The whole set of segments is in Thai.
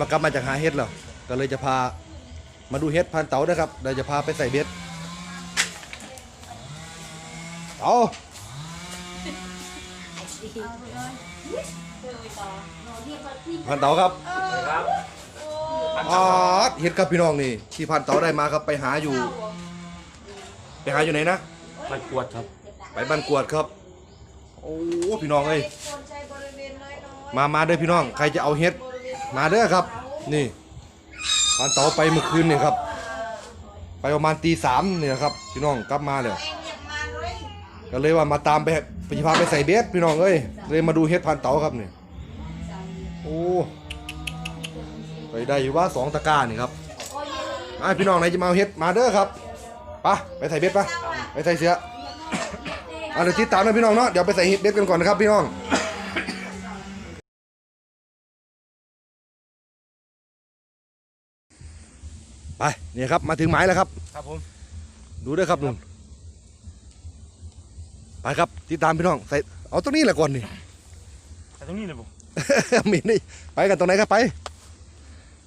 ว่ากลับมาจากหาเฮ็ดแล้วก็เลยจะพามาดูเฮ็ดพันเต๋าด้วยครับเดี๋ยวจะพาไปใส่เบ็ดเต๋าพันเต๋าครับครับอ๋อเฮ็ดครับพี่น้องนี่ที่พันเต๋าได้มาครับไปหาอยู่ ไปหาอยู่ไหนนะไปกวดครับ ไปบ้านกวดครับ โอ้พี่น้องเอ้ยมามาเด้อพี่น้อง ใครจะเอาเฮ็ด มาเด้อครับ นี่พันเต๋าไปเมื่อคืนเนี่ยครับ ไปประมาณตีสามเนี่ยครับพี่น้องกลับมาเลยก็เลยว่ามาตามไปไปพาไปใส่เบสพี่น้องเอ้ยเลยมาดูเฮ็ดพันเต๋าครับเนี่ยโอ้ไปได้อยู่ว่าสองตะกร้านี่ครับมาพี่น้องไหนจะมาเฮ็ดมาเด้อครับไปไปใส่เบสปะไปใส่เสือเอาเดี๋ยวติดตามนะพี่น้องเนาะเดี๋ยวไปใส่เบ็ดกันก่อนนะครับพี่น้อง ไปเนี่ยครับมาถึงหมายแล้วครับ ครับผม ดูด้วยครับนุ่นไปครับติดตามพี่น้องใส่เอาตรงนี้แหละก่อนนี่แต่ตรงนี้เลยผมมีนี่ไปกันตรงไหนครับไป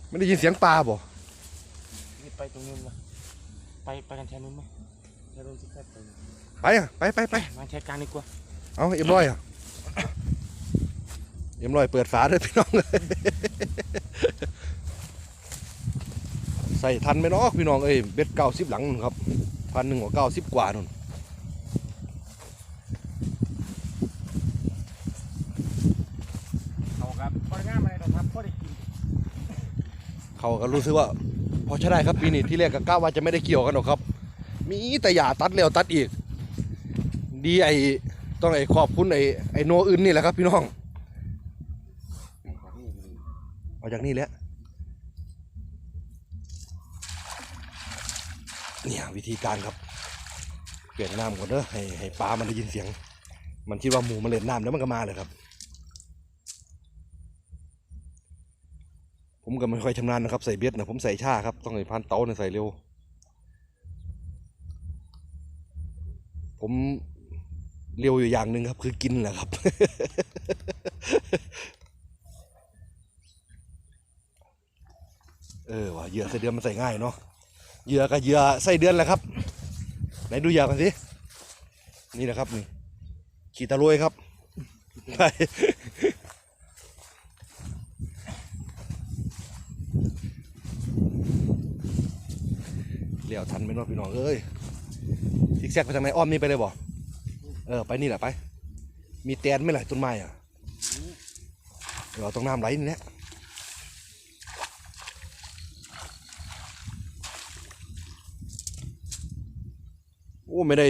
ไม่ได้ยินเสียงปลาบ่นี่ไปตรงนู้นมาไปไปกันแทนนู้นไหมแทนนู้นที่แคบไปไปอะไปไปไปมาแทนกลางดีกว่าเอาเอ็มร้อยอะเอ็มร้อยเปิดฝาด้วยพี่น้องเลย ใส่ทันไหมเนาะพี่น้องเอ้ยเบ็ดเก้าสิบหลังนู่นครับพันหนึ่งกว่าเก้าสิบกว่านู่นเอาครับพอได้งานมาเลยครับพอได้กินเขาก็รู้สึกว่า พอใช้ได้ครับปีนี้ที่แรกก็กล้าว่าจะไม่ได้เกี่ยวกันหรอกครับ มีแต่อย่าตัดแล้วตัดอีก ดีไอต้องไอขอบคุณไอไอโนอื่นนี่แหละครับ พี่น้องเอาจากนี่แหละ เนี่ยวิธีการครับ เปลี่ยนน้ำก่อนเด้อให้ให้ปลามันได้ยินเสียง มันคิดว่าหมูมันเล่นน้ำแล้วมันก็มาเลยครับ ผมก็ไม่ค่อยชำนาญนะครับใส่เบ็ดนะผมใส่ชาครับต้องให้พันเตาเนี่ยใส่เร็ว ผมเร็วอยู่อย่างหนึ่งครับ คือกินแหละครับเออว่ะเหยื่อไส้เดือนมันใส่ง่ายเนาะ เหยื่อกับเหยื่อไส้เดือนแหละครับ ไหนดูเหยื่อกันสินี่นะครับนี่ขีตะลวยครับไปเลี้ยวทันไหมเนาะพี่น้องเอ้ยซิกแซกไปทางไหนอ้อมนี่ไปเลยบ่เออไปนี่แหละไป มีแตนไหมล่ะต้นไม้อะเดี๋ยวเอตรงน้ำไหลนี่แหละ โอ้ไม่ได้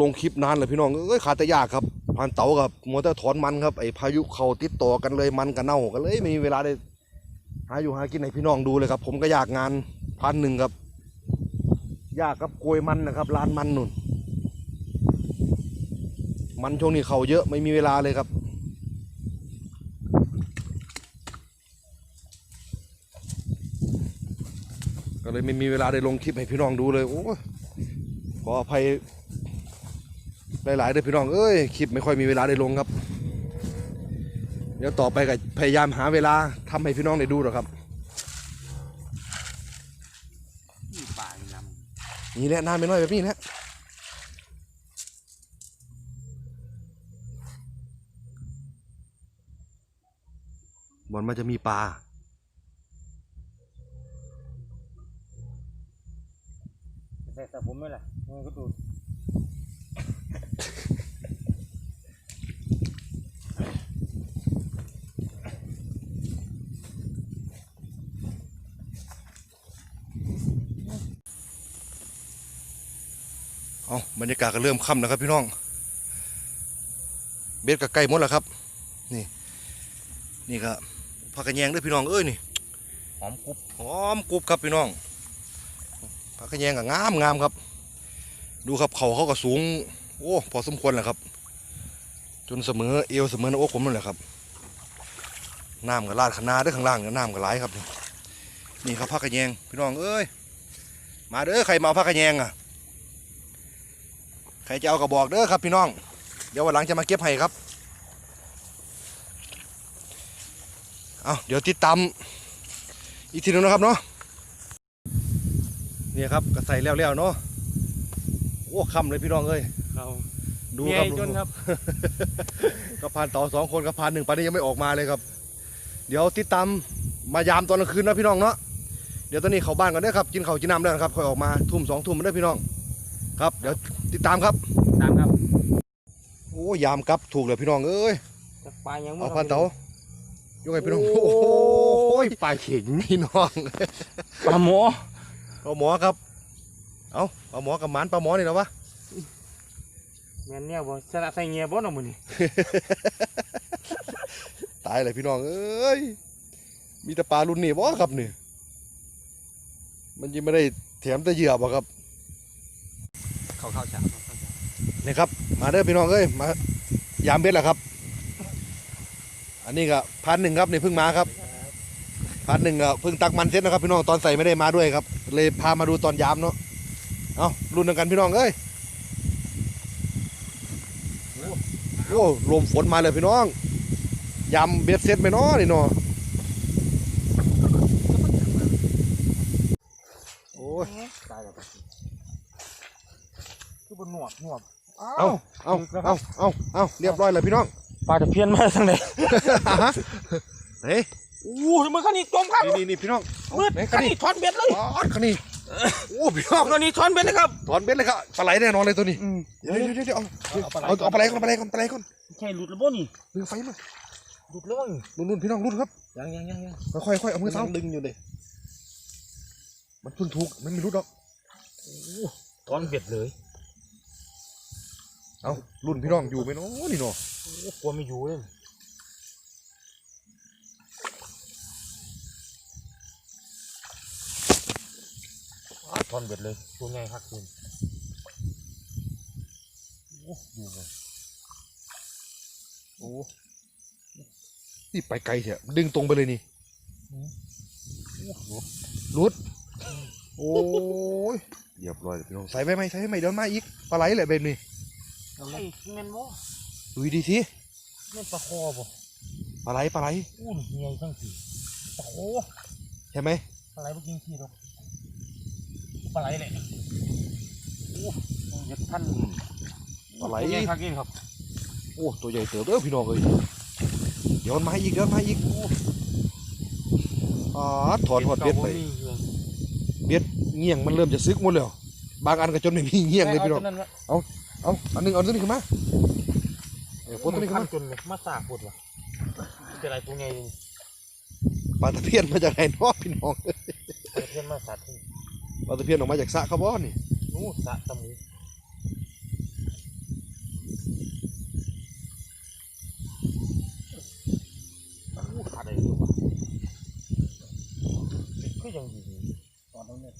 ลงคลิปนานเลยพี่น้องเอ้ยขาดแต่ยากครับพันเต๋ากับมัวแต่ถอนมันครับไอพายุเขาติดต่อกันเลยมันกันเน่ากันเลยไม่มีเวลาได้หาอยู่หากินให้พี่น้องดูเลยครับ ผมก็อยากงานพันหนึ่งครับยากกับกลวยมันนะครับร้านมันนุ่น มันช่วงนี้เขาเยอะไม่มีเวลาเลยครับก็เลยไม่มีเวลาได้ลงคลิปให้พี่น้องดูเลยโอ้ ขออภัยหลายๆเลยพี่น้องเอ้ยคลิปไม่ค่อยมีเวลาได้ลงครับ เดี๋ยวต่อไปก็พยายามหาเวลาทำให้พี่น้องได้ดูหรอกครับนี่ป่านี่นนี่แหละนานไปหน่อยแบบนี้แหละบอลมันจะมีปลาำแต่แต่ผมไม่แหละมัน ก็ดูเอาบรรยากาศก็เริ่มค่ำแล้วครับพี่น้อง เบ็ดก็ใกล้หมดแล้วครับ นี่ นี่ก็ผักกระแยงด้วยพี่น้องเอ้ยนี่หอมกรุบหอมกรุบครับพี่น้องผักกระแยงก็งามงามครับ ดูครับเขาเขาก็สูง โอ้พอสมควรแหละครับ จนเสมอเอวเสมอหน้าอกผมนั่นแหละครับน้ำก็ลาดขนาด้วยข้างล่างก็น้ำก็ไหลครับ นี่นี่ครับผักกระแยงพี่น้องเอ้ยมาเด้อใครมาเอาผักกระแยงอะใครจะเอากระบอกเด้อครับพี่น้อง เดี๋ยววันหลังจะมาเก็บให้ครับเอาเดี๋ยวติดตามอีกทีหนึงนะครับเนาะนี่ครับก็ใส่แล้วๆเนาะ โอ้คำเลยพี่น้องเอ้ยเราดูเมีคยรับจนครับกระพานต่อสองคนกระพานหนึ่งปานนี้ยังไม่ออกมาเลยครับ เดี๋ยวติดตามมายามตอนกลางคืนนะพี่น้องเนาะเดี๋ยวตอนนี้เขาบ้านก่อนเด้อครับ กินข้าวกินน้ำแล้วนะครับค่อยออกมาทุ่มสองทุ่มมาเด้อพี่น้อง ครับ เดี๋ยวติดตามครับตามครับโอ้ยามกลับถูกเลยพี่น้องเอ้ยจะปลายังเอาพันเต๋ายกให้พี่น้องโอ้โอ้ยยปลาเข็งพี่น้องปลาหมอเอาหมอครับ เอาเอาหมอกับหมานปลาหมอนี่แล้ววะแม่นเนี่ยบ่สละใส่เงียบ่เนาะมื้อนี้ ตายเลยพี่น้องเอ้ยมีแต่ปลารุ่นนี้บ่ครับนี่มันยังไม่ได้แถมแต่เหยื่อบ่ครับเข้าเข้าฉากเข้าเข้าฉากนี่ครับ มาเด้อพี่น้องเอ้ยมายามเบ็ดแหละครับ อันนี้ก็พันหนึ่งครับนี่เพิ่งมาครับพันหนึ่งก็เพิ่งตักมันเสร็จนะครับพี่น้องตอนใส่ไม่ได้มาด้วยครับ เลยพามาดูตอนยามเนาะ เอารุ่นเดียวกันพี่น้องเอ้ยโอ้ลมฝนมาเลยพี่น้องยามเบ็ดเสร็จไหมเนาะนี่เนาะโอ้ยตายแล้วคือบ่หนวดหนวดเอาเอาเอาเอาเอาเรียบร้อยเลยพี่น้องปลาตะเพียนมาทางไหนเฮ้ยโอ้ยมันคันนี้จมครับนี่นี่นี่พี่น้องมืดไหนคัคันนนี้นี้ถอนเบ็ดเลยปอดคันนี้ โอ้พี่น้องคันนี้ถอนเบ็ดเลยครับถอนเบ็ดเลยครับปลาไหลแน่นอนเลยตัวนี้อืมเดี๋ยวเดี๋ยวเดี๋ยวเอาเอาเอาเอาปลาไหลก่อนปลาไหลก่อนปลาไหลก่อนใช่หลุดแล้วบ่นี่ดึงไฟมาหลุดแล้วบ่นี่นุ่นนุ่นพี่น้องนุ่นครับยังยังยังยังค่อยๆค่อยเอามือเท้าดึงอยู่เลยมันเพิ่งถูกมันไม่รู้ดอกถอนเบ็ดเลยเอารุ่นพี่น้องอยู่ไหมเนาะนี่เนาะโอ้กลัวไม่อยู่เลย อ้าวถอนเบ็ดเลยตัวใหญ่คักคุณโอ้อยู่เลยโอ้นี่ไปไกลเถอะดึงตรงไปเลยนี่โอ้โหรุดโอ้ยเรียบร้อยเลยพี่น้องใส่ไปไหมใส่ไปไหมเดี๋ยวมาอีกปลาไหลแหละแบบนี้เอาเลยเงินบ่ดูดีสิเงินปลาคอบ่ปลาไหลปลาไหลอู้นี่ใหญ่จังสิปลาโอ้ใช่ไหมปลาไหลบ่กินขี้ดอก ปลาไหลเลยโอ้เฮ็ดพันปลาไหลตัวใหญ่คักเองครับโอ้ตัวใหญ่เติบเด้อพี่น้องเอ้ยเดี๋ยวมันมาอีกเดี๋ยวมันมาอีกอ๋อถอนหอดเบ็ดไปก่าบ่มีอยู่เบ็ดเงี้ยงมันเริ่มจะซึกหมดแล้วบางอันก็จนไม่มีเงี้ยงเลยพี่น้องาตัวละเอาอันหนึงเอาตัวนี้ขึ้นมาเออพวกตัวนี้ขึ้นมัมาจนเลยมาสาปวดว่ะเป็นไรตัวใหญ่นี่ปลาตะเพียนมาจากไหนเนาะพี่น้องปลาเพี้ยนมาสาที่ปลาตะเพียนออกมาจากสระเขาบ่นี่นู้สาตะหมูอู้ขาดอะไรอยู่วะก็ยังอยู่ตอนนั้นเนี่ย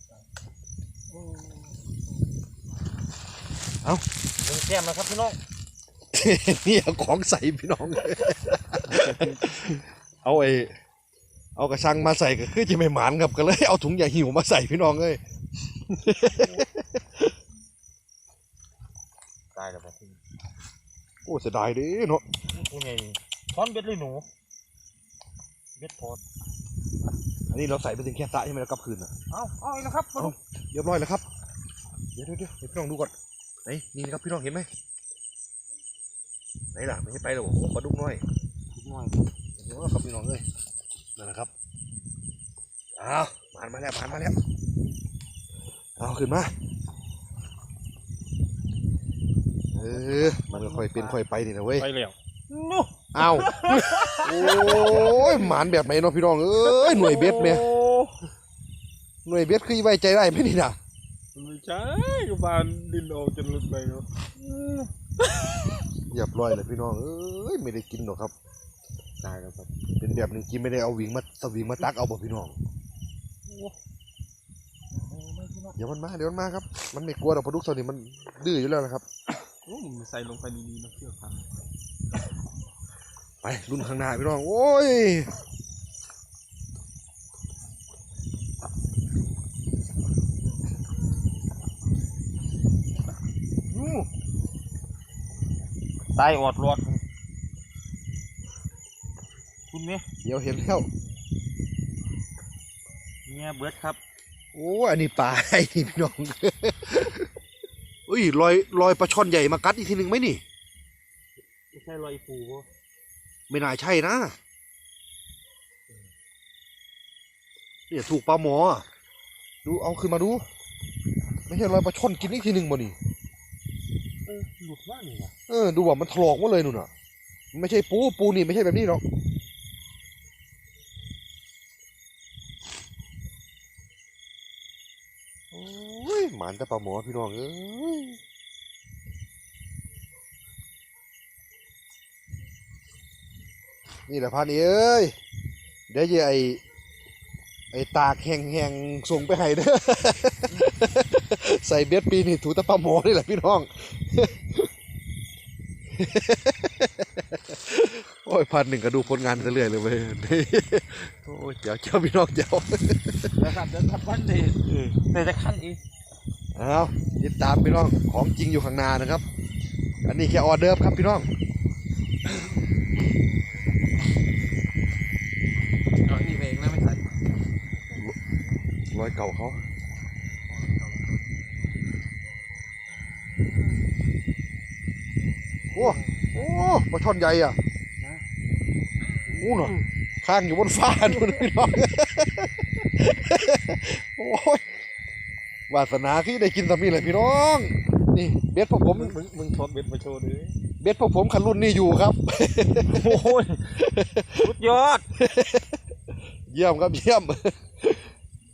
เล่นแก้มนะครับพี่น้องนี่เอาของใส่พี่น้อง เอาไอ้เอากระชังมาใส่ก็คือจะไม่หมานครับก็เลยเอาถุงยาหิวมาใส่พี่น้องเลย ตายแล้วแบบนี้โอ้เสียดายเด้เนาะตัวใหญ่นี่ช้อนเบ็ดเลยหนู เบ็ดพอดอันนี้เราใส่ไปถึงแค่สระใช่ไหมแล้วกลับคืนอะเอาเอาอีกแล้วครับมาดูเรียบร้อยแล้วครับ เดี๋ยวเดี๋ยวเดี๋ยวให้พี่น้องดูก่อนไหนนี่นะครับพี่น้องเห็นไหมไหนล่ะไม่ใช่ไปหรอกโอ้ปลาดุกน้อยนิดหน่อยเดี๋ยวครับพี่น้องเลยนั่นนะครับอ้าวผ่านมาแล้วผ่านมาแล้ว เอาขึ้นมา เออ มันก็ค่อยเป็นค่อยไปนี่นะเว้ย ไปแล้วนู่อ้าวโอ้ยหมานแบบไหนเนาะพี่น้อง เอ้ยหน่วยเบ็ดเนี่ยหน่วยเบ็ดคือไว้ใจได้ไหมนี่นะไม่ใช่ก็บานดินออกจนหลุดไปเนาะเรียบร้อยเลยพี่น้องเอ้ยไม่ได้กินหรอกครับตายแล้วครับ เป็นแบบนี้กินไม่ได้เอาวิ่งมาสวิงมาตักเอาบ่พี่น้อง เดี๋ยวมันมาเดี๋ยวมันมาครับ มันไม่กลัวหรอกปลาดุกตัวนี้มันดื้ออยู่แล้วนะครับโอ้มันใส่ลงไปดีๆนะเชือกพันไปรุ่นข้างหน้าพี่น้องโอ้ยตายอดรอดคุณไหมเดี๋ยวเห็นแล้วเนี่ยเบิร์ดครับ โอ้อันนี้ปลาไอ้นี่พี่น้องอุ้ยลอยลอยปลาช่อนใหญ่มากัดอีกทีหนึ่งไหมนี่ ไม่ใช่รอยปูบ่ไม่น่าใช่นะเนี่ยถูกปลาหมอ ดูเอาขึ้นมาดู ไม่ใช่รอยปลาช่อนกินอีกทีหนึ่งบ่นี่เออหลุดมากเลยว่ะเออดูว่ามันถลอกหมาเลยนู่นน่ะมันไม่ใช่ปูปูนี่ไม่ใช่แบบนี้หรอกโอ้ย หมานแต่ปลาหมอพี่น้องเอ้ยนี่แหละพานี่เอ้ยเดี๋ยวจะไอไอตากแห้งๆส่งไปให้เด้อใส่เบ็ดปีนี่ถูแต่ปลาหมอนี่แหละพี่น้อง โอ้ยพันหนึ่งก็ดูผลงานเรื่อยๆเลยเว้ยโอ้ยเจ้าเจ้าพี่น้องเจ้านะครับเดินทับบ้านเลยแต่จะขั้นอีก เอาติดตามพี่น้องของจริงอยู่ข้างหน้านะครับ อันนี้แค่ออเดิร์ฟครับพี่น้องเอานี่ไปเองนะไม่ใส่รอยเก่าเขาโอ้โอ้ปลาช่อนใหญ่อะโอ้หน่ะข้างอยู่บนฟ้าดูนะพี่น้อง โอ้ย วาสนาที่ได้กินสามีเลยพี่น้อง นี่เบ็ดพวกผมมึงมึงมึงทดเบ็ดมาโชว์ดิเบ็ดพวกผมคันรุ่นนี้อยู่ครับ โอ้ยสุดยอด เยี่ยมครับเยี่ยม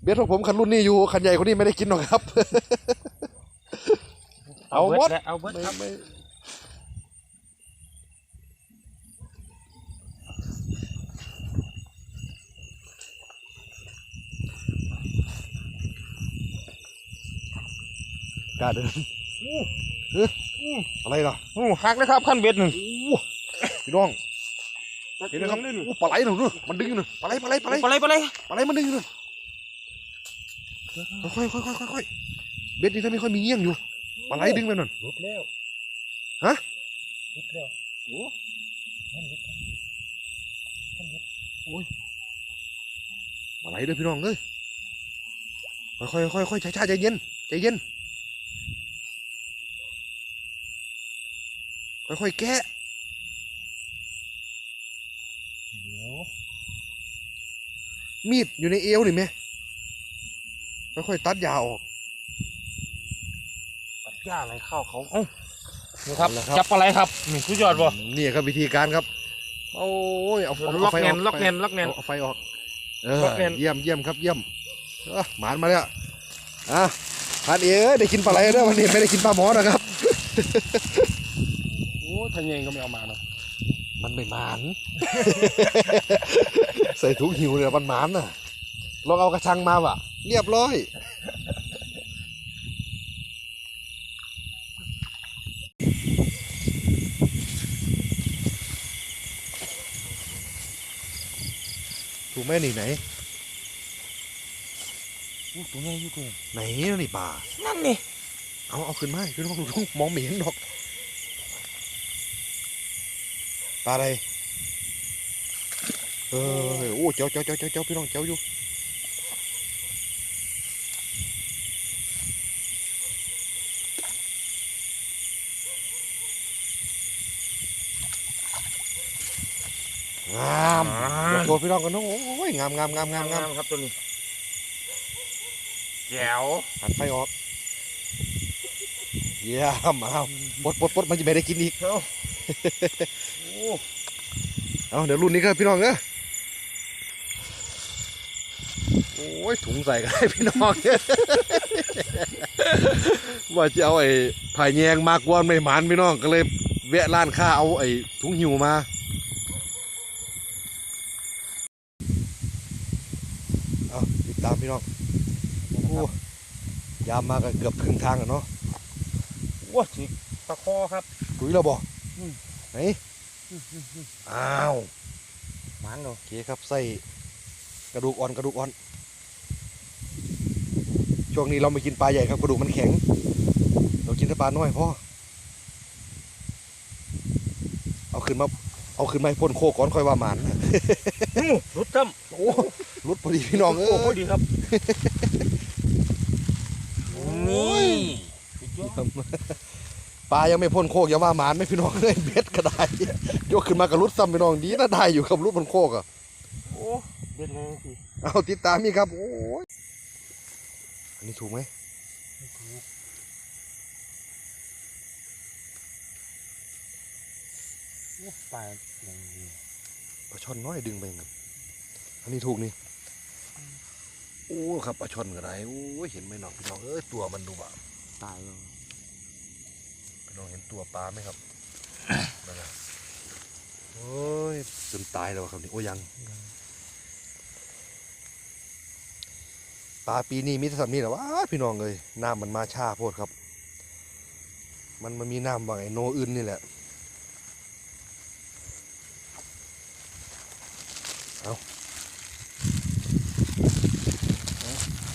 เบ็ดพวกผมคันรุ่นนี้อยู่คันใหญ่คนนี้ไม่ได้กินหรอกครับ เอาหมดแล้วเอาเบิร์ดไม่ครับ กล้าเดินเอ๊ะอะไรล่ะโอ้หักเลยครับขั้นเบ็ดหนึ่งโอ้พี่น้องเห็นไหมครับโอ้ปลาไหลหนูนู่นมันดึงอยู่นู่นปลาไหลปลาไหลปลาไหลไปเลยไปเลยปลาไหลมันดึงอยู่นู่นค่อยๆค่อยๆค่อยๆค่อยๆเบ็ดนี่ถ้าไม่ค่อยมีเงี้ยงอยู่ปลาไหลดึงไปนู่นหลุดแล้วฮะหลุดแล้วโอ้นั่นหลุดปลาไหลเด้อพี่น้องเอ้ยค่อยๆค่อยๆค่อยๆช้าๆใจเย็นใจเย็น ค่อยๆแกะเดี๋ยวมีดอยู่ในเอวนี่ไหมค่อยๆตัดยาออกตัดหญ้าอะไรเข้าเขาเอ้านี่ครับเอาละครับจับอะไรครับนี่สุดยอดบ่นี่ครับวิธีการครับโอ้ยเอาเอาล็อเอากไฟอแน่อนกล็อกแน่นล็อกแน่นเอาเอาไฟออกเออล็อกแน่นเยี่ยมเยี่ยมครับเยี่ยมเออหมานมาแล้วอะทานเอ๋ได้กินปลาไหลแล้ววันนี้ไม่ได้กินปลาหมอนะครับ โอ้ทันเองก็ไม่เอามาเนาะมันไม่หมาน ใส่ถุงหิวเนี่ยมันหมานน่ะลองเอากระชังมาวะเรียบร้อย ถูกไหมนี่ไหนโอ้ตัวใหญ่อยู่ตัวไหนนี่ป่านั่นนี่เอาเอาขึ้นมาขึ้นมาลุงมองไม่เห็นดอก ปลาอะไรเออโอ้เจ้าเจ้าเจ้าเจ้าเจ้าพี่น้องเจ้าอยู่งามเดี๋ยวโชว์พี่น้องกันเนาะโอ้ยงามงามงามงามงามครับตัวนี้แจ๋วหันไฟออกเยี่ยมเอาปลดปลดปลดมันจะไม่ได้กินอีก เอ้าโอ้เอาเดี๋ยวรุ่นนี้ก็พี่น้องเอ้อโอ้ยถุงใส่กันให้พี่น้องว่าจะเอาไอ้ผ่ายแยงมากวนไม่หมานพี่น้องก็เลยแวะร้านค้าเอาไอ้ถุงหิวมาเอาติดตามพี่น้องโอ้ยามมากันเกือบครึ่งทางแล้วเนาะโอ้จิกตะคอครับถุยเราบอกอืมไหน อ้าวมันเนาะโอเคครับใส่กระดูกอ่อนกระดูกอ่อน ช่วงนี้เราไม่กินปลาใหญ่ครับกระดูกมันแข็ง เรากินแต่ปลาน้อยพอเอาขึ้นมาเอาขึ้นมาให้พ่นโคก่อนค่อยว่าหมานนู่รุดตั้มโอ้รุดพอดีพี่น้องเอ้โอ้โหยดีครับนี่สุดยอด ปลายังไม่พ่นโคกอย่าว่าหมานไม่พี่น้องเลยเบ็ดก็ได้ยกขึ้นมากับรุดซ้ำพี่น้องดีนะได้อยู่ครับรุดบนโคกอะโอ้เด็ดเลยสิเอาติดตามนี่ครับ โอ้ยอันนี้ถูกไหมโอ้ปลาอย่างดีปลาช่อนน้อยดึงไปครับอันนี้ถูกนี่โอ้ครับปลาช่อนก็ได้โอ้ยเห็นไหมน้องพี่น้องเอ้ยตัวมันดูแบบตายเลยพี่ น้องเห็นตัวปลาไหมครับนั่นน่ะโอ้ยจนตายแล้วครับนี่โอ้ยังปลาปีนี้มีแต่สัมนี่แหละวะพี่น้องเลยน้ำมันมาช้าโพดครับ มันมันมีน้ำบางไอโนอื่นนี่แหละ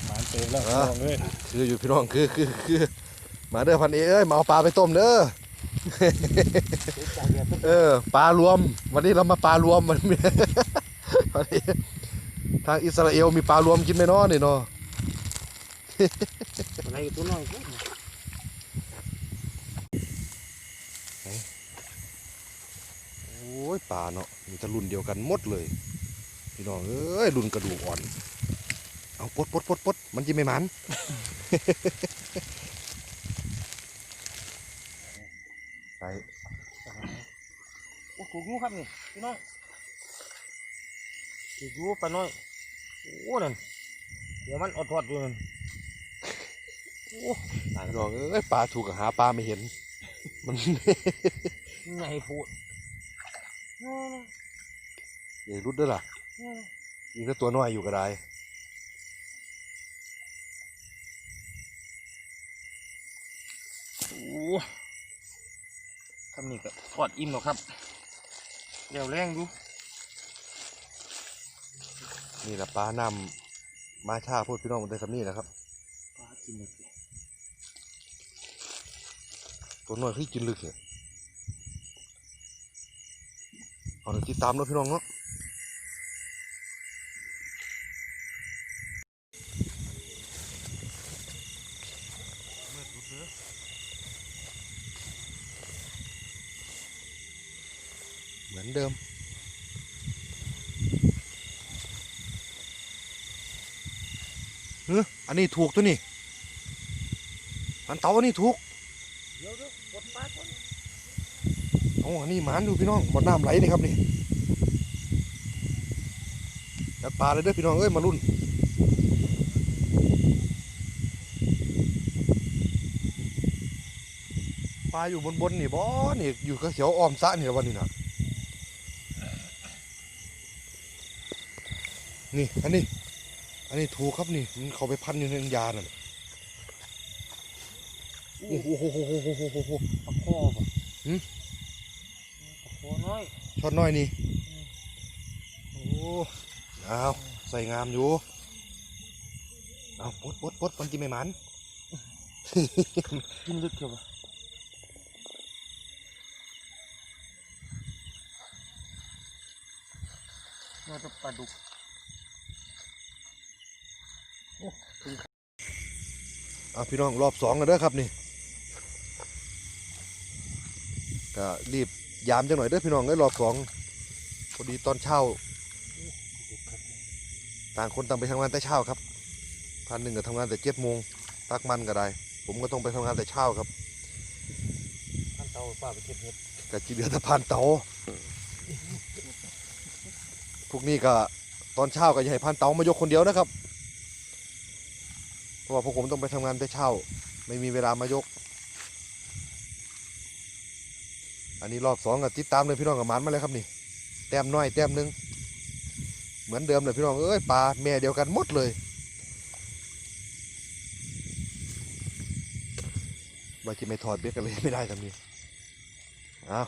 หมานเต็มแล้วอะลองเลยคืออยู่พี่น้องคือคือคือ มาเด้อพันเอเอ้ยมาเอาปลาไปต้มเด้อเออปลารวม วันนี้เรามาปลารวมมันวันนี้ทางอิสราเอลมีปลารวมกินไหมนาะนี่เนาะอะไรอยู่ตัวน้อยโอ้ยปลาเนาะมีแต่รุ่นเดียวกันหมดเลยพี่น้องเอ้ยรุ่นกระดูกอ่อน เอาปดปดปดปดมันจะไม่มัน ใส่โอ้ถูกงูครับนี่พี่น้องถูกงูปลาน้อยโอ้นั่นเดี๋ยวมันอดทอดอยู่นั่นโอ้ตายพี่แล้น้วองเอ้ยปลาถูกกับหาปลาไม่เห็น มันใหญ่พูดโอ้ใหญ่รุดด้วยล่ะโอ้ยิงก็ตัวน้อยอยู่ก็ได้โอ้ ทำนี่ก็ทอดอิ่มแล้วครับเดี๋ยวแรงดูนี่แหละปลานำมาชาพูดพี่น้องมันได้คำนี้นะครับปลากินลึกตัวน้อยที่กินลึกเนี่ยเอาเดี๋ยวติดตามแล้วพี่น้องเนาะ เหมือนเดิมเฮ้ยอันนี้ถูกตัวนี่อันเตาอันนี้ถูกโอ้อันนี้หมานดูพี่น้องหมดน้ำไหลนี่ครับนี่จัดปลาเลยเด้อพี่น้องเอ้ยมารุ่นปลาอยู่บนบนๆนี่บ่นี่อยู่กับเขียวออมสะนี่ละวันนี้นะ นี่ อันนี้ อันนี้ถูครับนี่มันเขาไปพันอยู่ในยานั่ะโอ้โหโอ้โหโอ้โหโอ้โหปลาคอป่ะหืมปลาคอน้อยช็อตน้อยนี่โอ้เอาใส่งามอยู่เอาปดปดปดมันกินไม่มันกินลึกเกือบน่าจะปลาดุก อาพี่น้องรอบสองกันเด้อครับนี่ก็รีบยามจังหน่อยเด้อพี่น้องเอ้ยรอบสองพอดีตอนเช้า ต่างคนต่างไปทำงานแต่เช้าครับพันหนึ่งก็ทำงานแต่เจ็ดโมงตักมันก็ได้ ผมก็ต้องไปทำงานแต่เช้าครับท่านเตาป้าไปเก็บเห็ดก็จีเหลือแต่พานเตาพวกนี้ก็ตอนเช้าก็อย่าให้พานเตามายกคนเดียวนะครับ เพราะว่าพวกผมต้องไปทำงานแต่เช้า ไม่มีเวลามายก อันนี้รอบสองก็ติดตามเลยพี่น้องกับมันมาเลยครับนี่ แต้มน้อยแต้มหนึงเหมือนเดิมเลยพี่น้องเอ้ยปลาแม่เดียวกันหมดเลยว่าจะไม่ถอดเบ็ดกันเลยไม่ได้ทำนี้อ้าว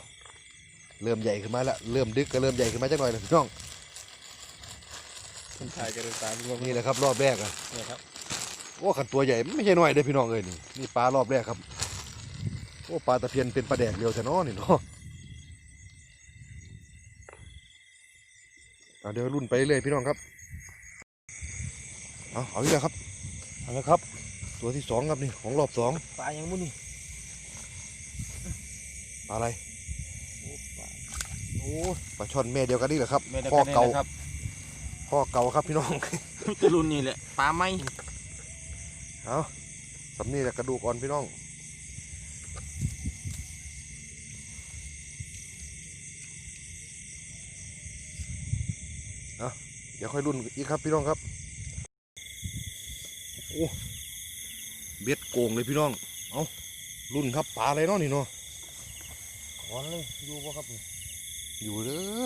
เริ่มใหญ่ขึ้นมาแล้วเริ่มดึกก็เริ่มใหญ่ขึ้นมาจักหน่อยเลยพี่น้อง คนถ่ายจะเดินตามรวมนี่แหละครับรอบแรกอะเนี่ยครับ โอ้ขันตัวใหญ่ไม่ใช่น้อยเด้อพี่น้องเอ้ยนี่นี่ปลารอบแรกครับโอ้ปลาตะเพียนเป็นปลาแดกเดียวแต่น้อนี่เนาะเอาเดี๋ยวรุ่นไปเรื่อยพี่น้องครับ เอาเอาอีกแล้วครับเอาละครับ ตัวที่สองครับนี่ของรอบสองปลายังบุนี่ปลาอะไรโอ้ปลาโอ้ปลาช่อนแม่เดียวกันนี่แหละครับแม่ได้พ่อกันเก่าแน่นะครับพ่อเก่าครับพี่น้องตะลุนนี่แหละปลาไหม เอาสำนี่แหละกระดูกอ่อนพี่น้องเอาเดี๋ยวค่อยรุ่นอีกครับพี่น้องครับโอ้เบ็ดโกงเลยพี่น้อง เอารุ่นครับปลาอะไรเนาะนี่เนาะขอนเลยอยู่ป่ะครับอยู่เด้อ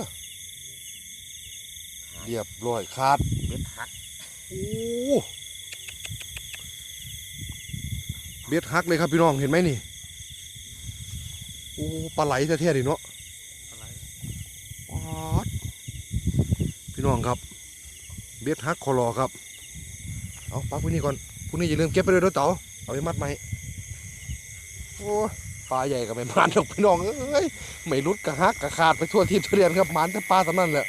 เรียบร้อยขาดเบ็ดหักโอ้ เบ็ดฮักเลยครับพี่น้องเห็นไหมนี่โอ้ปลาไหลแท้ๆดิเนาะอะไรป๊าดพี่น้องครับ เบ็ดฮักคอรอครับ เอาปักไว้นี่ก่อนพรุ่งนี้อย่าลืมเก็บไปเลยด้อเต๋อเอาไปมัดไหมโอ้ปลาใหญ่กับไม่มานหรอกพี่น้องเอ้ยไม่รุดกระฮักกระขาดไปทั่วทิศทั่วเรียนครับหมันแต่ปลาสำนั่นแหละ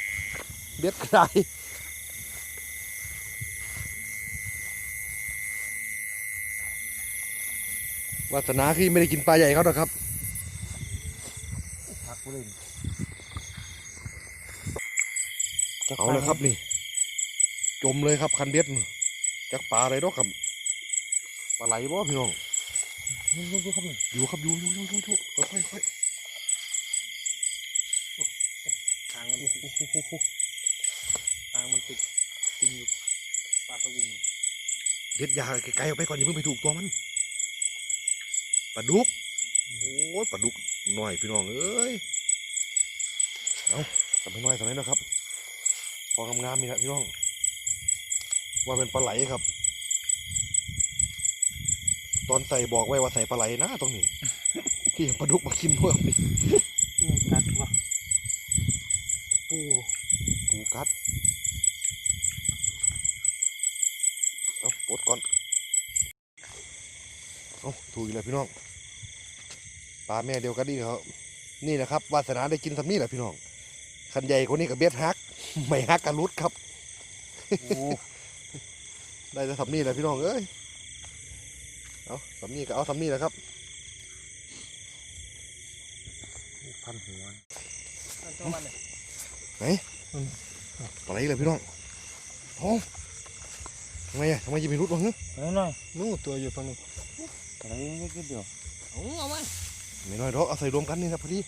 เบ็ดกระได วาสนาคือไม่ได้กินปลาใหญ่เขาหรอกครับหักไปเลยเอาเลยครับนี่ จมเลยครับคันเบ็ดนี่จักปลาอะไรเนาะครับปลาไหลบ่พี่น้องนี่นี่นี่ครับนี่อยู่ครับอยู่อยู่อยู่อยู่อยู่ค่อยค่อยค่อยทางมันทางมันติดติงอยู่ปลาตะวุงเด็ดยาไกลๆออกไปก่อนอย่าเพิ่งไปถูกตัวมัน ปลาดุกโอ้ยปลาดุกหน่อยพี่น้องเอ้ยเอาทำให้น้อยทำให้นะครับ พองามๆนี่แหละพี่น้อง ว่าเป็นปลาไหลครับ ตอนใส่บอกไว้ว่าใส่ปลาไหลนะตรงนี้ ที่ปลาดุกมากินด้วยนี่นี่กัดวะปูปูกัด เอาปลดก่อน เอา ถูกอีกแล้วพี่น้องปลาแม่เดียวกันนี่ครับนี่นะครับวาสนาได้กินทำนี่แหละพี่น้องคันใหญ่กว่านี้กับเบ็ดฮักไม่ฮักกันรุดครับโอ้ได้แต่ทำนี่แหละพี่น้องเอ้ยเอาทำนี่ก็เอาทำนี่แหละครับพันหัวตัวมันเนี่ยอะไรอีกเลยพี่น้องโอ้ทำไมอะทำไมยิงไม่รุดวะเฮ้ยเอาหน่อยนู่นตัวอยู่ฝั่งนู้นอะ ไรนิดเดียวเอาเอาไว้ไม่น้อยดอกเอาใส่รวมกันนี่นะพอดี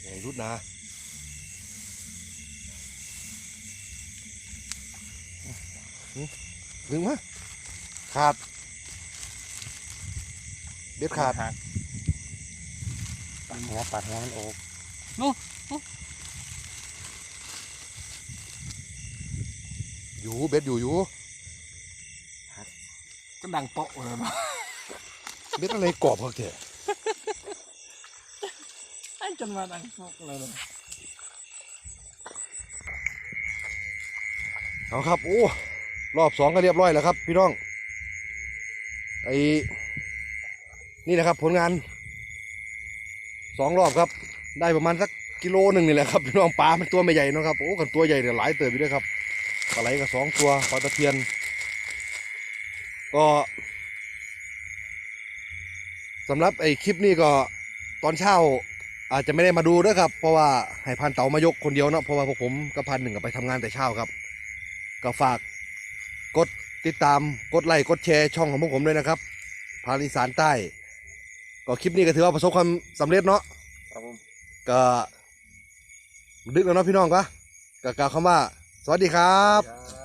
อย่าให้รุดนะหึดึงมาขาด เบ็ดขาด ปัดหัวปัดหัวมันออก อยู่เบ็ดอยู่อยู่ก็ดังเปาะเลยมั้งเบ็ดอะไรกรอบพักเถอะไอ้จนมาดังเปาะเลยเลยเอาครับโอ้รอบสองก็เรียบร้อยแล้วครับ พี่น้องไอ้นี่นะครับ ผลงานสองรอบครับ ได้ประมาณสักกิโลหนึ่งนี่แหละครับพี่น้องปลามันตัวไม่ใหญ่เนาะครับโอ้กันตัวใหญ่เนี่ยหลายเติบอยู่ด้วยครับ ปลาไหลกับสองตัวปลาตะเพียน ก็สำหรับไอ้คลิปนี้ก็ตอนเช้าอาจจะไม่ได้มาดูด้วยครับ เพราะว่าให้พันเต๋ามายกคนเดียวเนาะเพราะว่าพวกผมกับพันหนึ่งก็ไปทำงานแต่เช้าครับ ก็ฝากกดติดตามกดไลค์กดแชร์ช่องของพวกผมด้วยนะครับพานอีสานใต้ ก็คลิปนี้ก็ถือว่าประสบความสำเร็จเนาะครับผมก็ดึกแล้วเนาะพี่น้องก็ก็กล่าวคำว่า สวัสดีครับ